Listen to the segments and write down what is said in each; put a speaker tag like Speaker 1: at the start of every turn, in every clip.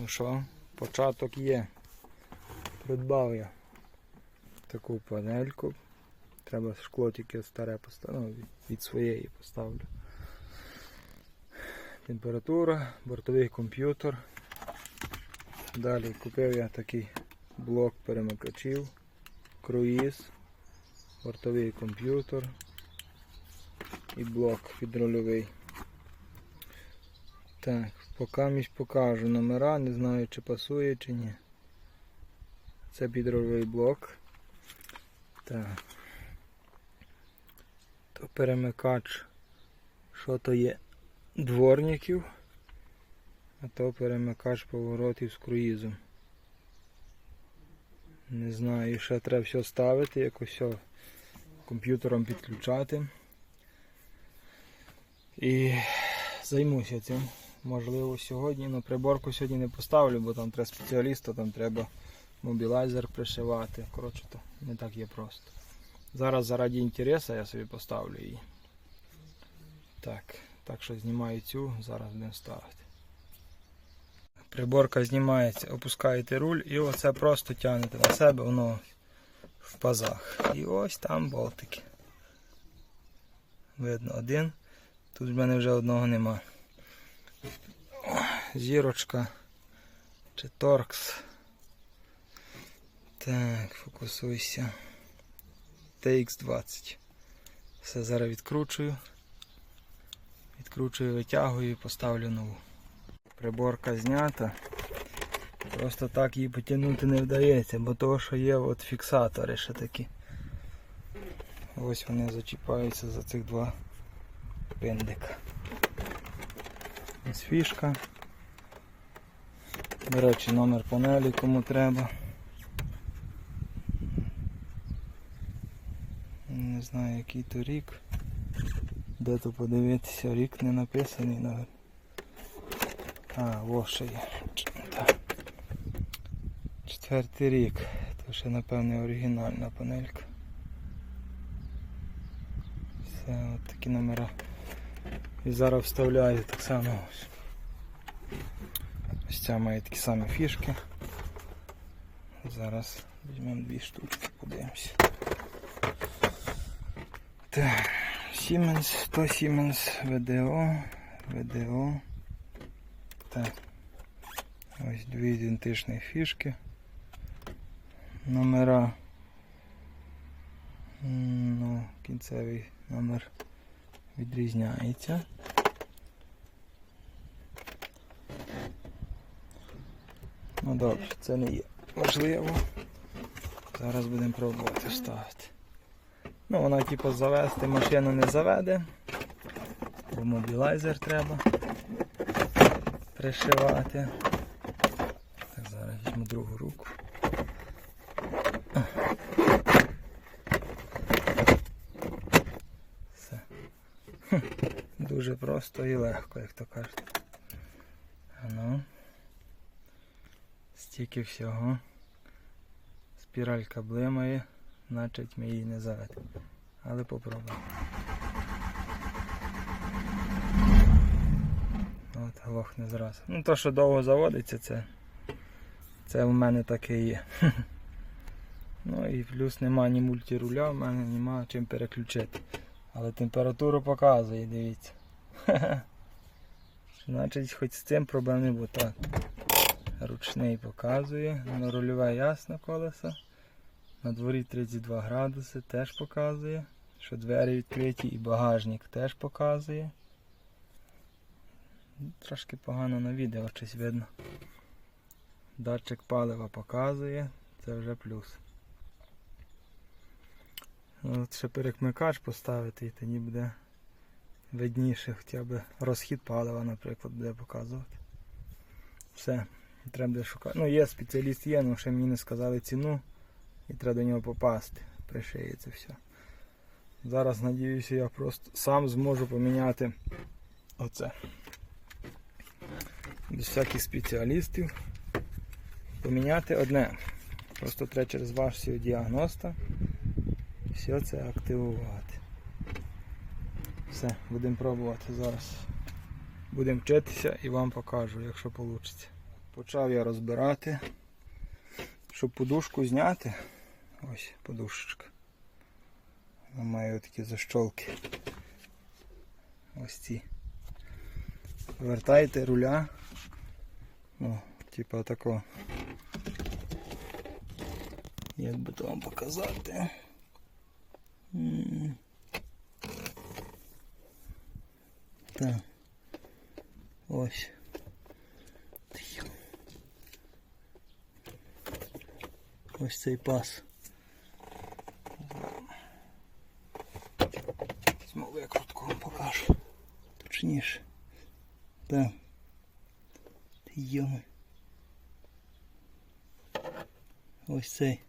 Speaker 1: Ну що, початок є. Придбав я таку панельку. Треба шкло тільки старе поставити, ну, від- своєї поставлю. Температура, бортовий комп'ютер. Далі купив я такий блок перемикачів, круїз, бортовий комп'ютер і блок підрульовий. Так, поки між покажу номера, не знаю чи пасує чи ні. Це підрольовий блок. Так. То перемикач, що то є дворників, а то перемикач поворотів з круїзом. Не знаю, ще треба все ставити, якось все комп'ютером підключати. І займуся цим. Можливо, сьогодні, але приборку сьогодні не поставлю, бо там треба спеціаліста, там треба мобілайзер пришивати. Коротше, то не так є просто. Зараз заради інтересу я собі поставлю її. Так, так що знімаю цю, зараз будемо ставити. Приборка знімається, опускаєте руль і оце просто тягнете на себе, воно в пазах. І ось там болтики. Видно один. Тут в мене вже одного нема. Зірочка чи торкс. Так, фокусуйся. TX20. Все зараз відкручую. Відкручую, витягую і поставлю нову. Приборка знята. Просто так її потягнути не вдається, бо того, що є от фіксатори ще такі. Ось вони зачіпаються за цих два пиндика. Ось фішка. До речі, номер панелі кому треба. Не знаю який то рік. Де то подивитися, рік не написаний навіть. А, во ще є. Четвертий рік. То ще напевне оригінальна панелька. Все, от такі номера. І зараз вставляю так само ось. Ось ця має такі самі фішки. Зараз візьмемо дві штучки, подивимося. Так, Siemens, то Siemens VDO, VDO. Так. Ось дві ідентичні фішки. Номера. Ну, кінцевий номер відрізняється. Ну добре, це не є важливо. Зараз будемо пробувати ставити. Ну, вона типу завести машину не заведе. Бо мобілайзер треба пришивати. Так, зараз візьму другу руку. Все. Хм, Дуже просто і легко, як то кажуть. Ну. Стільки всього. Спіралька блимає, значить ми її не заведемо. Але попробуємо. От глохне зразу. Ну то, що довго заводиться, це, це в мене таке є. Ну і плюс нема ні мультируля, в мене нема чим переключити. Але температуру показує, дивіться. Значить, хоч з цим проблем не буде. Так. Ручний показує. Рульове ясно колесо. На дворі 32 градуси теж показує. Що двері відкриті і багажник теж показує. Трошки погано на відео щось видно. Датчик палива показує, це вже плюс. От ще перекмикач поставити і тоді буде видніше, хоча б розхід палива, наприклад, буде показувати. Все, треба буде шукати. Ну, є спеціаліст, є, але ще мені не сказали ціну і треба до нього попасти. Пришиє це все. Зараз надіюся, я просто сам зможу поміняти оце. Без всяких спеціалістів. Поміняти одне. Просто треба через вашого діагноста все це активувати. Все, будемо пробувати зараз. Будемо вчитися і вам покажу, якщо вийде. Почав я розбирати. Щоб подушку зняти. Ось подушечка. Вона має такі защолки. Ось ці. Вертайте руля. Ну, типа тако. Як би то вам показати. Так. Ось. Ось цей пас. Знову викрутку вам покажу. Точніше. Так. Йоми. Ось цей.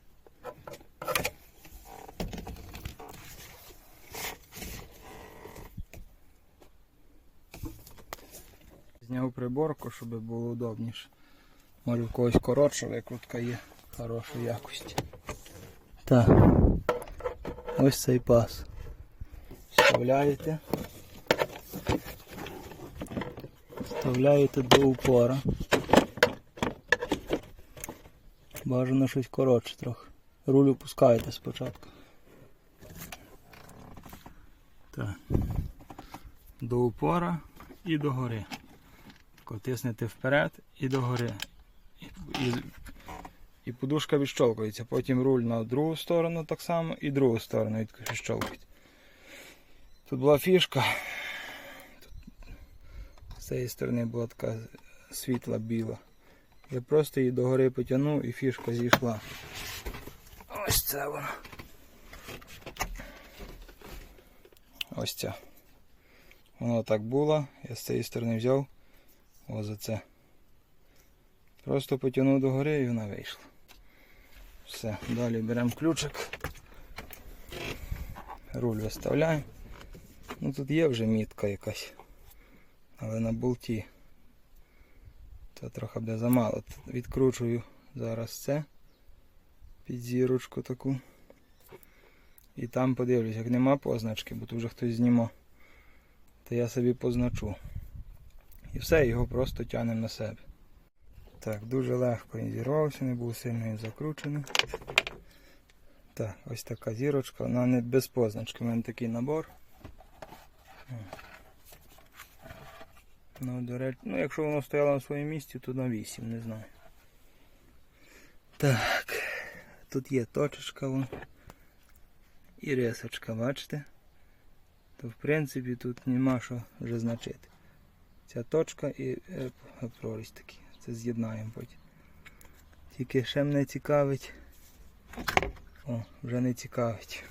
Speaker 1: Зняв приборку, щоб було удобніше. Може в когось коротша викрутка є хорошої якості. Так. Ось цей пас. Вставляєте. Вставляєте до упора. Бажано щось коротше трохи. Руль опускаєте спочатку. Так. До упора і до гори. Тиснете вперед і до гори. І, і, і подушка відщолкується. Потім руль на другу сторону так само і другу сторону відщолкується. Тут була фішка. Тут з цієї сторони була така світла біла. Я просто її догори потягнув і фішка зійшла. Ось це вона. Ось ця. Воно так було. Я з цієї сторони взяв. Ось за це. Просто потягнув догори і вона вийшла. Все, далі беремо ключик. Руль виставляємо. Ну тут є вже мітка якась. Але на болті. Це трохи буде замало. Відкручую зараз це під зірочку таку. І там подивлюсь, як нема позначки, бо тут вже хтось знімав, то я собі позначу. І все, його просто тягнемо на себе. Так, дуже легко він зірвався, не був сильно закручений. Так, ось така зірочка, вона не без позначки, у мене такий набор. Ну, до речі, ну якщо воно стояло на своєму місці, то на 8, не знаю. Так, тут є точечка вон. І рисочка, бачите? То в принципі тут нема що вже значити. Ця точка і е, прорізь такий. Це з'єднаємо потім. Тільки ще мене цікавить. О, вже не цікавить.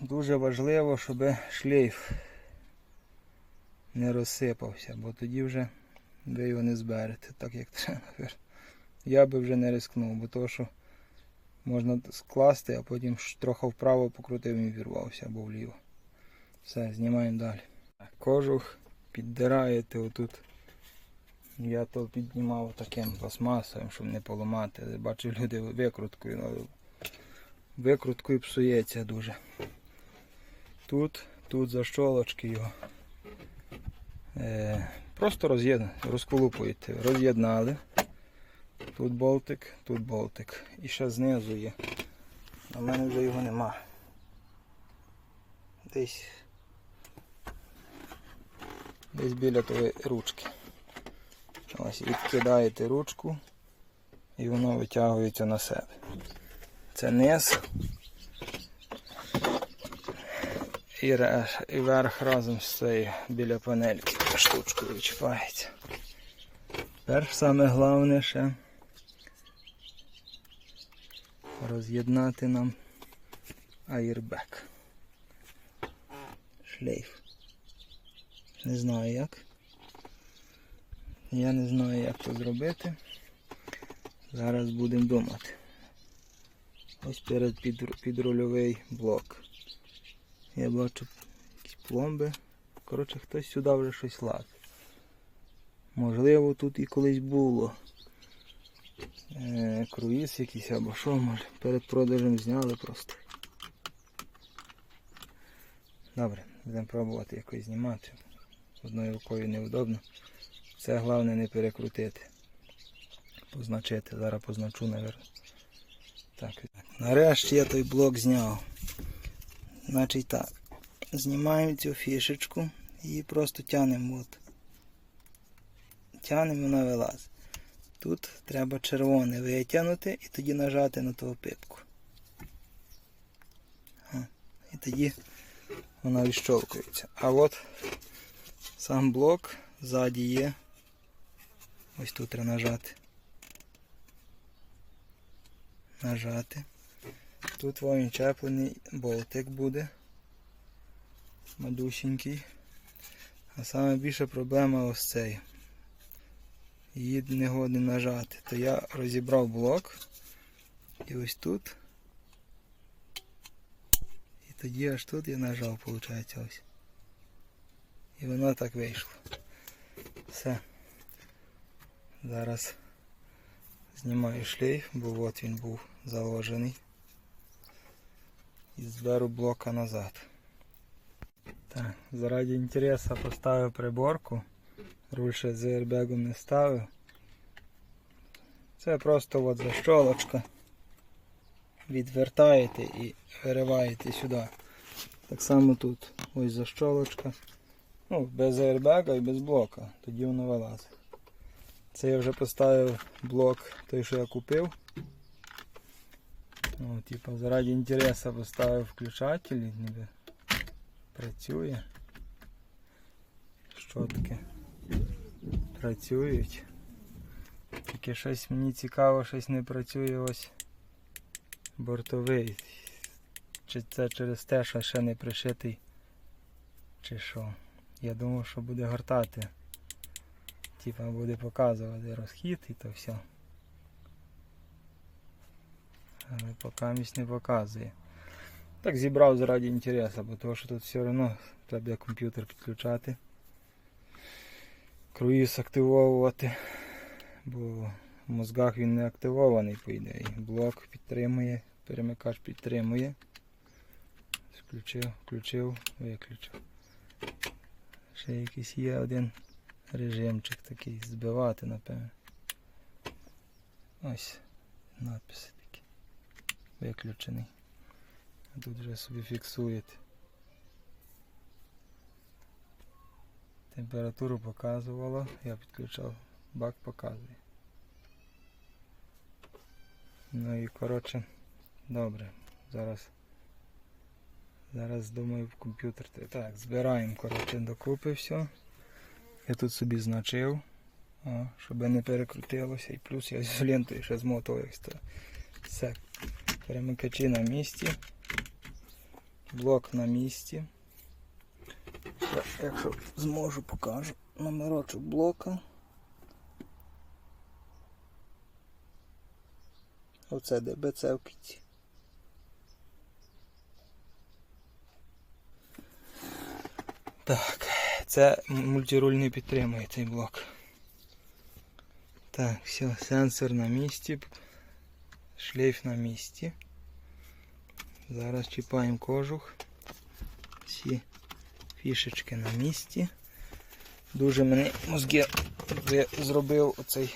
Speaker 1: Дуже важливо, щоб шлейф не розсипався, бо тоді вже ви його не зберете, так як треба. Я би вже не рискнув, бо то, що можна скласти, а потім трохи вправо покрутив і вірвався або вліво. Все, знімаємо далі. Кожух піддираєте отут. Я то піднімав таким пластмасовим, щоб не поламати. Бачу люди викруткою, викруткою псується дуже. Тут, тут защолочки його. Е, просто розколупуєте. Роз'єднали. Тут болтик, тут болтик. І ще знизу є. В мене вже його нема. Десь. Десь біля тої ручки. Ось відкидаєте ручку і воно витягується на себе. Це низ. І, верх разом з цією біля панельки штучкою відчіпається. Тепер саме головне ще роз'єднати нам аєрбек. Шлейф. Не знаю як. Я не знаю як це зробити. Зараз будемо думати. Ось перед підрульовий блок. Я бачу якісь пломби. Коротше, хтось сюди вже щось лазить. Можливо, тут і колись було. Е, круїз якийсь або що, може. Перед продажем зняли просто. Добре, будемо пробувати якось знімати. Одною рукою невдобно. Це головне не перекрутити. позначити. Зараз позначу, мабуть. Так. Нарешті я той блок зняв. Значить так. Знімаємо цю фішечку і просто тянемо. От. Тянемо вона вилазить. Тут треба червоне витягнути і тоді нажати на ту пипку. І тоді вона відщолкується. А от сам блок ззаді є. Ось тут треба нажати. Нажати. Тут він чеплений болтик буде. Мадусінький. А саме більша проблема ось цей. Її не годно нажати. То я розібрав блок. І ось тут. І тоді аж тут я нажав, виходить, ось. І воно так вийшло. Все. Зараз знімаю шлейф, бо от він був заложений. І зберу блока назад. Так, заради інтересу поставив приборку. Руль ще з аербегом не ставив. Це просто от защолочка. Відвертаєте і вириваєте сюди. Так само тут ось защолочка. Ну, без аербега і без блока. Тоді воно вилазить. Це я вже поставив блок той, що я купив. Ну, типа, заради інтересу поставив включатель, ніби працює. Що таке? Працюють. Тільки щось мені цікаво, щось не працює ось бортовий. Чи це через те, що ще не пришитий, чи що. Я думав, що буде гортати. Типа буде показувати розхід і то все. Але поки місць не показує. Так зібрав заради інтересу, бо того, що тут все одно треба комп'ютер підключати. Круїз активовувати, бо в мозгах він не активований, по ідеї. Блок підтримує, перемикач підтримує. Включив, включив, виключив. Ще якийсь є один режимчик такий збивати, напевно. Ось надписи такі. Виключений. Тут вже собі фіксуєте. Температуру показувало, я підключав, бак показує. Ну і коротше, добре. Зараз зараз думаю в комп'ютер. Так, збираємо коротше докупи все. Я тут собі значив, о, щоб не перекрутилося. І плюс я з лентою ще змотував ось то. Все. Перемикачі на місці. Блок на місці. Якщо зможу, покажу номерочок блока. Оце ДБЦ в кінці. Так, це мультируль не підтримує цей блок. Так, все, сенсор на місці, шлейф на місці. Зараз чіпаємо кожух. Всі фішечки на місці. Дуже мені мозги зробив оцей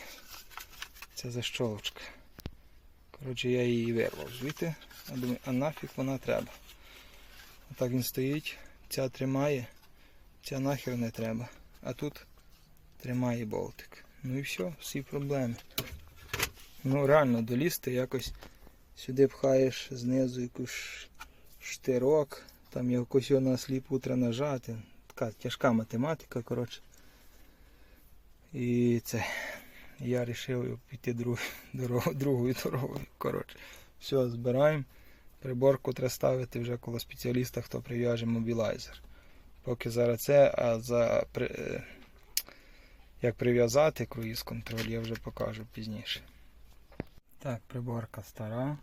Speaker 1: ця защолочка. Коротше, я її вирвав звідти. Я думаю, а нафіг вона треба. Отак він стоїть, ця тримає, ця нахер не треба. А тут тримає болтик. Ну і все, всі проблеми. Ну реально долізти якось сюди пхаєш знизу якусь штирок, там якось його на сліпу треба нажати. Така тяжка математика, коротше. І це. Я вирішив піти друг, дорогу, другою дорогою. Коротше. Все, збираємо. Приборку треба ставити вже коло спеціаліста, хто прив'яже мобілайзер. Поки зараз це, а за е, як прив'язати круїз контроль, я вже покажу пізніше. Так, приборка стара,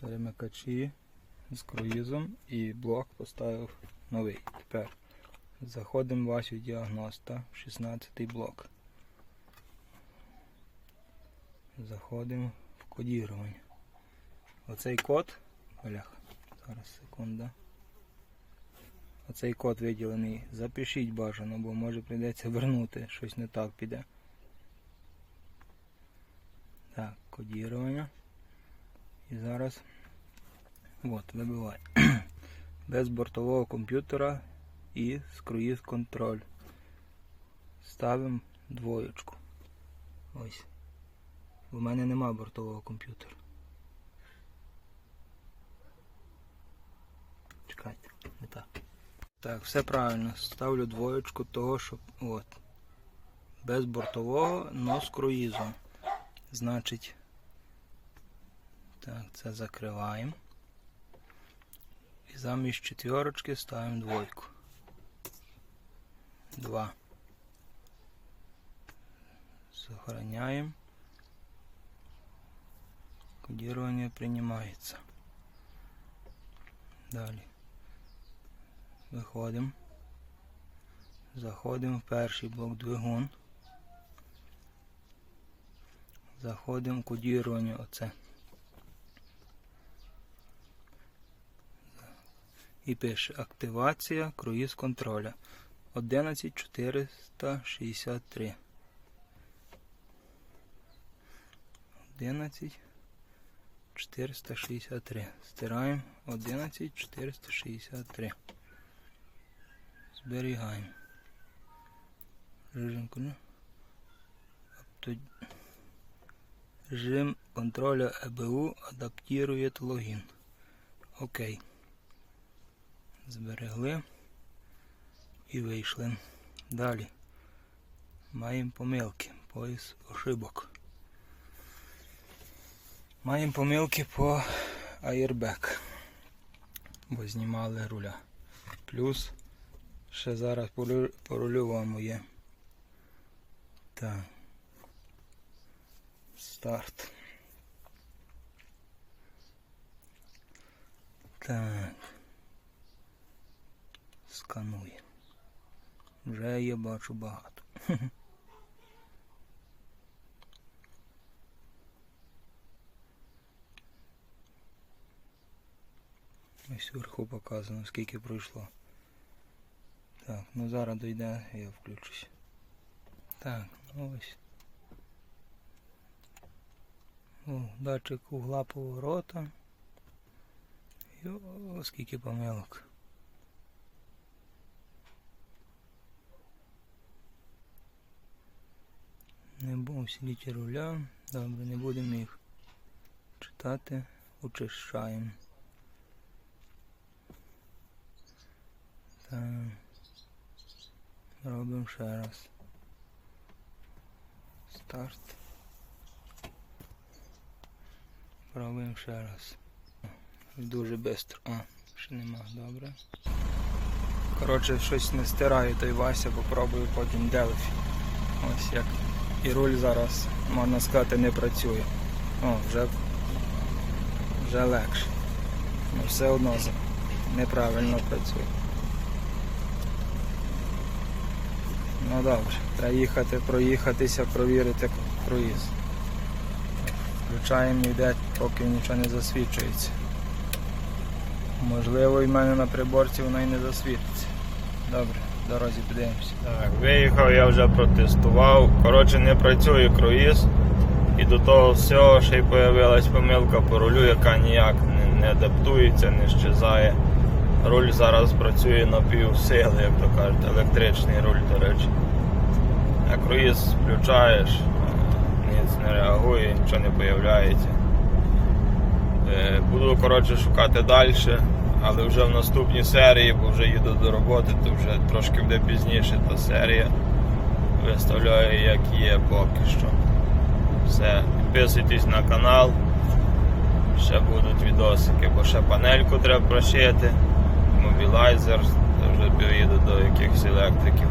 Speaker 1: перемикачі з круїзом і блок поставив новий. Тепер заходимо в вашу діагноста, 16 блок. Заходимо в кодірування. Оцей код, Олег, зараз секунда. Оцей код виділений. Запишіть бажано, бо може прийдеться вернути, щось не так піде. Так, кодірування. І зараз от, вибивай. Без бортового комп'ютера і з круїз контроль. Ставимо двоєчку. Ось. У мене нема бортового комп'ютера. Чекайте, не так. Так, все правильно. Ставлю двоєчку того, щоб. От. Без бортового, но з круїзом. Значить. Так, це закриваємо. І замість четверочки ставимо двойку. Два. Сохраняем. Кодирование принимается. Далі. Виходимо. Заходимо в перший блок двигун. Заходимо кодірування оце. І пише активація круїз контроля 11463. 11 463. Стираємо 11 463. Зберігаємо. Режим, авто- Режим контроля ЕБУ адаптує логін. Окей. Зберегли і вийшли. Далі. Маємо помилки. Пояс ошибок. Маємо помилки по airbag. Бо знімали руля. Плюс ще зараз по ру- по є. Так. Старт. Так. Сканує. Вже я бачу багато. Ось вверху показано, скільки пройшло. Так, ну зараз дойде, я включусь. Так, ну ось. О, датчик угла поворота. Йо, скільки помилок. Не був усіліті руля. Добре, не будемо їх читати, очищаємо. Так. Робимо ще раз. Старт. Пробуємо ще раз. Дуже швидко. А, ще нема, добре. Коротше, щось не стираю той Вася, попробую потім Делфі. Ось як. І руль зараз, можна сказати, не працює. О, вже, вже легше. Ну все одно неправильно працює. Ну добре, треба їхати, проїхатися, провірити круїз. Включаємо йде, поки нічого не засвідчується. Можливо, і в мене на приборці воно і не засвітиться. Добре, в дорозі подивимося.
Speaker 2: Так, виїхав, я вже протестував. Коротше, не працює круїз. І до того всього ще й появилась помилка по рулю, яка ніяк не адаптується, не щезає. Руль зараз працює на півсили, як то кажуть, електричний руль, до речі. А круїз включаєш, ніц не реагує, нічого не появляється. Е, Буду коротше шукати далі, але вже в наступній серії, бо вже їду до роботи, то вже трошки буде пізніше та серія. Виставляю як є поки що. Все, підписуйтесь на канал. Ще будуть відосики, бо ще панельку треба прошити, мобілайзер, вже поїду до якихось електриків.